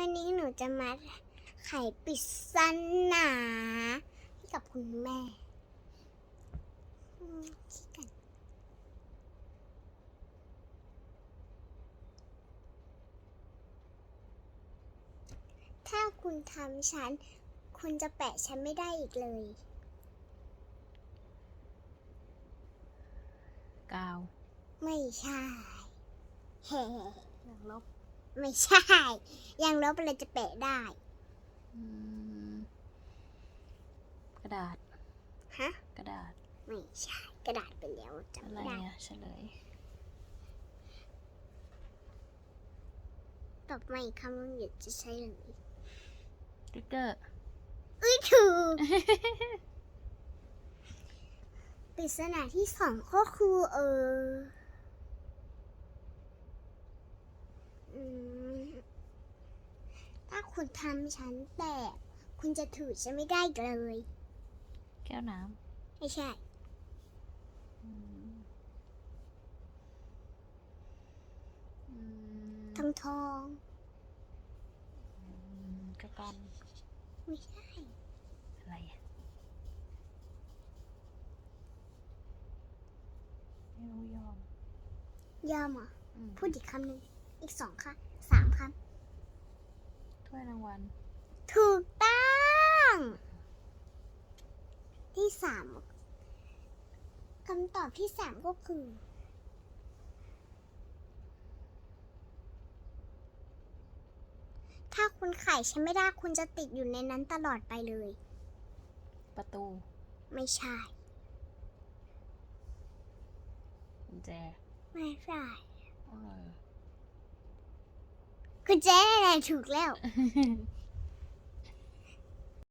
วันนี้หนูจะมาไขปริศนาให้กับคุณแม่อืมคิดกันถ้าคุณทำฉัน คุณจะแปะฉันไม่ได้อีกเลยกาว ไม่ใช่เฮ้อยากลบ ไม่ใช่ ยังลบอะไรจะแปะได้อืมกระดาษ ฮะ กระดาษ ไม่ใช่ กระดาษไปแล้วจำอะไรไม่ได้ อะเฉลยตอบมาอีกคำว่าหยุดจะใช้เลยสติ๊กเกอร์ อุ้ยถูก ปริศนาที่สองก็คือเอออืมถ้า คุณทำฉันแตก คุณจะถูกฉันไม่ได้อีกเลย แก้วน้ไม่ใช่ำอืมอืมทองทองอืมกระกันไม่ใช่ อะไรอะไม่รู้ยอมยอมเหรออืมพูดอีกคำหนึ่งอีกสองคำสามค ถ้วยรางวัลำถูกต้อง ที่สามคำตอบที่สามก็คือ ถ้าคุณไข่ฉันไม่ได้คุณจะติดอยู่ในนั้นตลอดไปเลย ประตู ไม่ใช่กุญแจ ไม่ใช่เออ คุณเจ๊อะไรถูกแล้ว